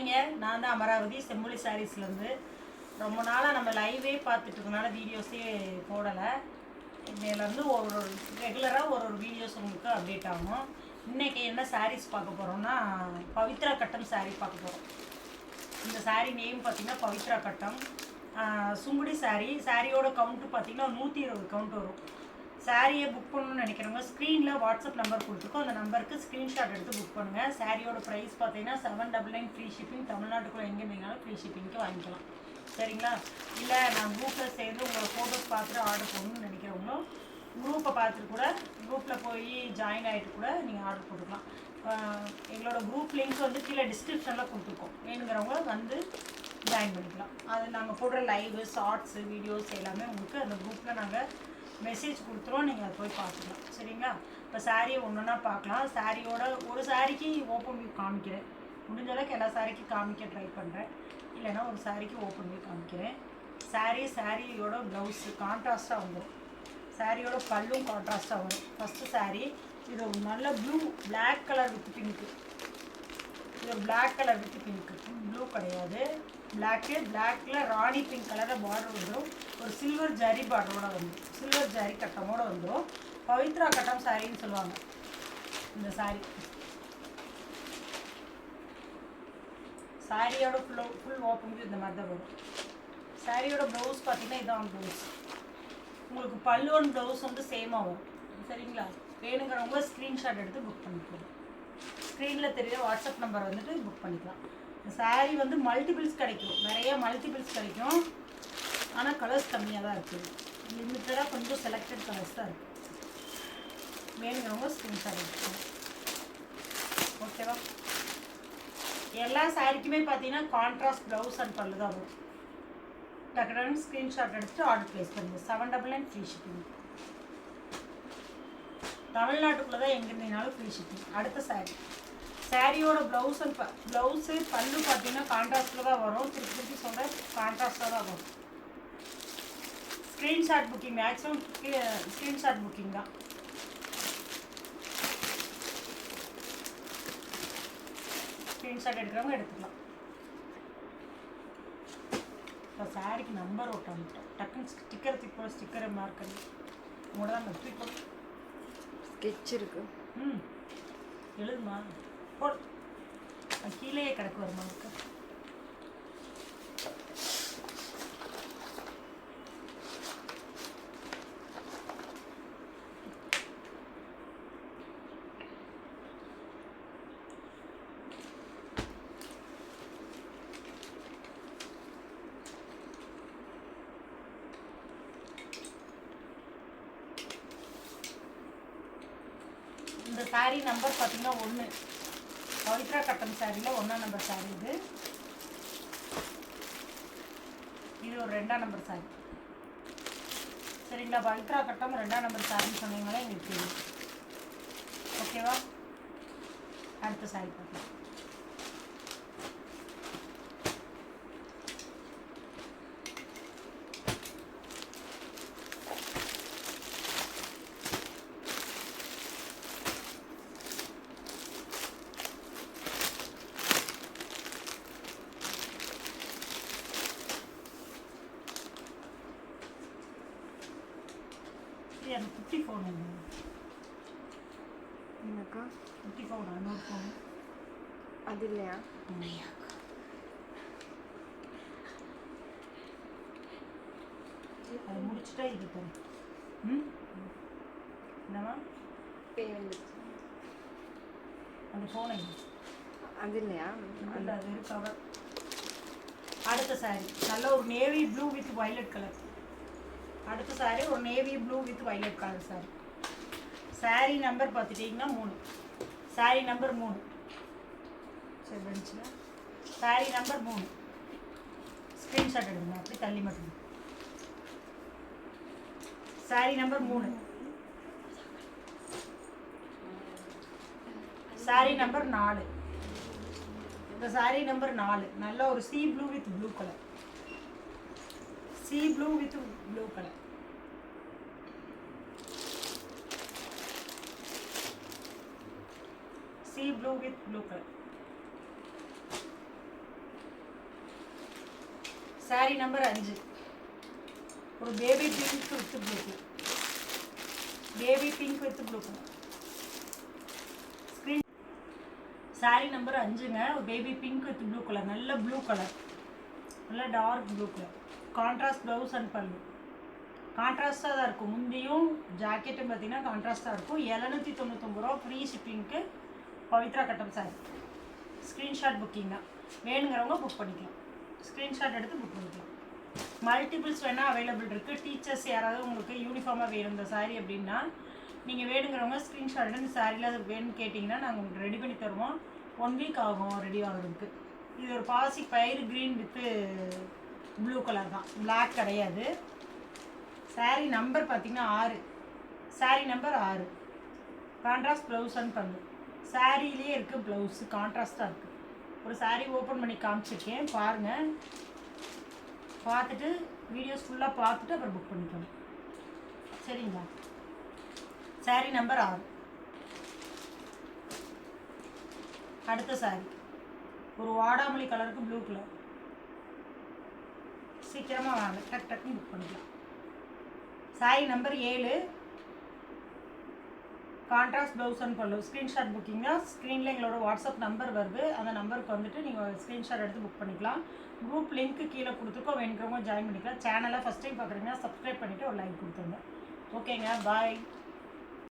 ஹாய்ங்க நான் தான் அமராவதி செம்மொழி சாரீஸ்லேருந்து ரொம்ப நாளாக நம்ம லைவே பார்த்துட்டு இருக்கனால வீடியோஸே போடலை. இன்னையிலேருந்து ஒரு ஒரு ரெகுலராக ஒரு ஒரு வீடியோஸ் உங்களுக்கு அப்டேட் ஆகும். இன்றைக்கி என்ன சாரீஸ் பார்க்க போகிறோம்னா பவித்ரா கட்டம் சாரீ பார்க்க போகிறோம் இந்த சாரீ நேம் பார்த்தீங்கன்னா பவித்ரா கட்டம். சுங்குடி சாரீ சாரியோட கவுண்ட்டு பார்த்தீங்கன்னா நூற்றி இருபது கவுண்ட் வரும். சாரியை புக் பண்ணணும்னு நினைக்கிறவங்க ஸ்க்ரீனில் வாட்ஸ்அப் நம்பர் கொடுத்துருக்கோம் அந்த நம்பருக்கு ஸ்க்ரீன்ஷாட் எடுத்து புக் பண்ணுங்கள் சாரியோட ப்ரைஸ் பார்த்தீங்கன்னா seven double nine free shipping தமிழ்நாட்டுக்குள்ளே எங்கே இருந்தீங்கனாலும் ஃப்ரீ ஷிப்பிங்க்கு வாங்கிக்கலாம். சரிங்களா? இல்லை நான் குரூப்பில் சேர்ந்து உங்களோட ஃபோட்டோஸ் பார்த்துட்டு ஆர்டர் பண்ணணும்னு நினைக்கிறவங்களும் குரூப்பை பார்த்துட்டு கூட குரூப்பில் போய் ஜாயின் ஆகிட்டு கூட நீங்கள் ஆர்டர் போட்டுக்கலாம். எங்களோட குரூப் லிங்க் வந்து கீழே டிஸ்கிரிப்ஷனில் கொடுத்துருக்கோம். வேணுங்கிறவங்க வந்து ஜாயின் பண்ணிக்கலாம். அது நாங்கள் போடுற லைவு ஷார்ட்ஸு வீடியோஸ் எல்லாமே உங்களுக்கு அந்த குரூப்பில் நாங்கள் மெசேஜ் கொடுத்துருவோம் நீங்கள் அதை போய் பார்த்துக்கலாம். சரிங்களா? இப்போ சாரியை ஒன்று ஒன்றா பார்க்கலாம் சாரியோட ஒரு சாரிக்கு ஓப்பன் வியூ காமிக்கிறேன். முடிஞ்ச அளவுக்கு எல்லா சாரிக்கும் காமிக்க ட்ரை பண்ணுறேன் இல்லைன்னா ஒரு சாரிக்கு ஓப்பன் வியூ காமிக்கிறேன். சாரீ சாரியோட ப்ளவுஸு கான்ட்ராஸ்ட்டாக வந்துடும் சாரியோட பல்லும் கான்ட்ராஸ்ட்டாக வரும். ஃபஸ்ட்டு சாரீ இது ஒரு நல்ல blue black colour with pink இது ஒரு black colour with pink blue கிடையாது. பிளாக்கு பிளாக்ல ராணி பிங்க் கலரில் பார்டர் வந்துடும் ஒரு சில்வர் ஜரி பார்டரோட வந்துடும் சில்வர் ஜரி கட்டமோட வந்துடும் பவித்ரா கட்டம் சாரின்னு சொல்லுவாங்க. இந்த சாரி சாரியோட ஃபுல் ஃபுல் ஓப்பன் இந்த மாதிரி தான் வரும். சாரியோட ப்ளவுஸ் பார்த்தீங்கன்னா இதான் ப்ளவுஸ் உங்களுக்கு பல்லுவன் ப்ளவுஸ் வந்து சேமாக வரும். சரிங்களா? வேணுங்கிறவங்க ஸ்க்ரீன்ஷாட் எடுத்து புக் பண்ணிக்கலாம். ஸ்க்ரீனில் தெரியுற வாட்ஸ்அப் நம்பர் வந்துட்டு புக் பண்ணிக்கலாம். இந்த வந்து மல்டிபிள்ஸ் கிடைக்கும். நிறைய மல்டிபிள்ஸ் கிடைக்கும். ஆனால் கலர்ஸ் கம்மியாக தான் இருக்குது லிமிட்டடாக கொஞ்சம் செலக்டட் கலர்ஸ் தான் இருக்குது வேணுங்கிறவங்க ஸ்க்ரீன்ஷாட் எடுத்துக்கோங்க. ஓகேவா எல்லா சாரிக்குமே பார்த்தீங்கன்னா கான்ட்ராஸ்ட் ப்ளவுஸ் அண்ட் பல்லு தான் வரும். டக்குனு ஸ்க்ரீன்ஷாட் எடுத்து ஆர்டர் ப்ளேஸ் பண்ணுங்கள் seven double nine free shipping தமிழ்நாட்டுக்குள்ளே தான் எங்கே இருந்தீங்கனாலும் ஃப்ரீ ஷிப்பிங் அடுத்த சாரி சாரியோட ப்ளவுஸ் அண்ட் ப்ளவுஸு பல்லு பார்த்தீங்கன்னா கான்ட்ராஸ்டில் தான் வரும். திருப்பி திருப்பி சொல்கிறேன் கான்ட்ராஸ்டாக தான் வரும். Screenshot booking maximum screenshot booking தான். ஸ்க்ரீன்ஷாட் எடுக்கிறவங்க எடுத்துக்கலாம். இப்போ சாரிக்கு நம்பர் ஒட்டாமிட்டோம் டக்குன்னு ஸ்டிக்கர் போட ஸ்டிக்கரை மார்க் பண்ணி. உங்களோட தான் ஸ்கெட்ச் இருக்கு. ம். எழுதுமா? போடு கீழேயே கிடக்கு வருமா இருக்கு இந்த சாரி நம்பர் பார்த்தீங்கன்னா ஒன்று பவித்ரா கட்டன் சாரியில் ஒன்றாம் நம்பர் சாரி இது. இது ஒரு ரெண்டாம் நம்பர் சாரி சரிங்களா? பவித்ரா கட்டம் ரெண்டாம் நம்பர் சாரின்னு சொன்னீங்கன்னா எங்களுக்கு தெரியும். ஓகேவா அடுத்த சாரி பார்க்கலாம். இது அந்த குட்டி ஃபோன் என்னக்கா குட்டி ஃபோன் இன்னொரு ஃபோன் அது இல்லையா? அதை முடிச்சுட்டா இது தரும் ம்? வந்துருச்சு அந்த ஃபோனை அது இல்லையா? அந்த அது அடுத்த saree. நல்ல ஒரு navy blue with violet colour அடுத்த சாரி ஒரு navy blue with violet colour saree. Saree number பார்த்துட்டிங்கன்னா மூணு. Saree நம்பர் மூணு. சரி வந்துச்சுல saree நம்பர் மூணு. ஸ்க்ரீன்ஷாட் எடுங்க. அப்படி தள்ளி மட்டும் saree நம்பர் மூணு. Saree நம்பர் நாலு. இந்த saree நம்பர் நாலு. நல்ல ஒரு sea blue with blue colour sea blue with blue colour sea blue with blue colour sari number அஞ்சு. ஒரு baby pink with blue baby pink with blue screen sari number அஞ்சுங்க. ஒரு baby pink with blue colour நல்ல blue colour நல்ல dark blue colour contrast blouse and pallu கான்ட்ராஸ்ட்டாக தான் இருக்கும். முந்தியும் ஜாக்கெட்டும் பார்த்தீங்கன்னா கான்ட்ராஸ்ட்டாக இருக்கும். எழுநூற்றி தொண்ணூத்தொம்பது ரூபா ஃப்ரீ ஷிப்பிங்க்கு பவித்ரா கட்டம் சாரி ஸ்க்ரீன்ஷாட் புக்கிங் தான். வேணுங்கிறவங்க புக் பண்ணிக்கலாம். ஸ்க்ரீன்ஷாட் எடுத்து புக் பண்ணிக்கலாம். மல்டிபிள்ஸ் வேணால் அவைலபிள் இருக்குது டீச்சர்ஸ் யாராவது உங்களுக்கு யூனிஃபார்மாக வேணும் இந்த சாரி அப்படின்னா நீங்கள் வேணுங்கிறவங்க ஸ்க்ரீன்ஷாட் எடுத்து இந்த சாரியில் வேணும்னு கேட்டிங்கன்னா நாங்கள் உங்களுக்கு ரெடி பண்ணி தருவோம். ஒன் வீக் ஆகும் ரெடி ஆகிறதுக்கு. இது ஒரு பாசி பயிர் க்ரீன் வித்து ப்ளூ கலர் தான். பிளாக் கிடையாது. Saree நம்பர் பார்த்தீங்கன்னா ஆறு. Saree நம்பர் ஆறு. கான்ட்ராஸ்ட் ப்ளவுஸ் அண்ட் பண்ணு. சாரியிலே இருக்குது ப்ளவுஸு கான்ட்ராஸ்ட்டாக இருக்குது ஒரு saree ஓப்பன் பண்ணி காமிச்சிருக்கேன். பாருங்கள் பார்த்துட்டு வீடியோஸ் ஃபுல்லாக பார்த்துட்டு அப்புறம் புக் பண்ணிக்கணும் சரிங்களா? Saree நம்பர் ஆறு. அடுத்த saree. ஒரு வாடாமல்லி கலருக்கு ப்ளூ கலர் சீக்கிரமாக வாங்க. டக் டக்குன்னு புக் பண்ணிக்கலாம். சாரி நம்பர் ஏழு. Contrast blouse and pallu screenshot புக்கிங்னா ஸ்க்ரீனில் எங்களோட வாட்ஸ்அப் நம்பர் வருது. அந்த நம்பருக்கு வந்துட்டு நீங்கள் ஸ்க்ரீன்ஷாட் எடுத்து புக் பண்ணிக்கலாம். குரூப் லிங்க்கு கீழே கொடுத்துருக்கோம். வேணுங்கிறவங்க ஜாயின் பண்ணிக்கலாம். சேனலை ஃபஸ்ட் டைம் பார்க்குறீங்கன்னா சப்ஸ்கிரைப் பண்ணிவிட்டு ஒரு லைக் கொடுத்துருங்க. ஓகேங்க பாய்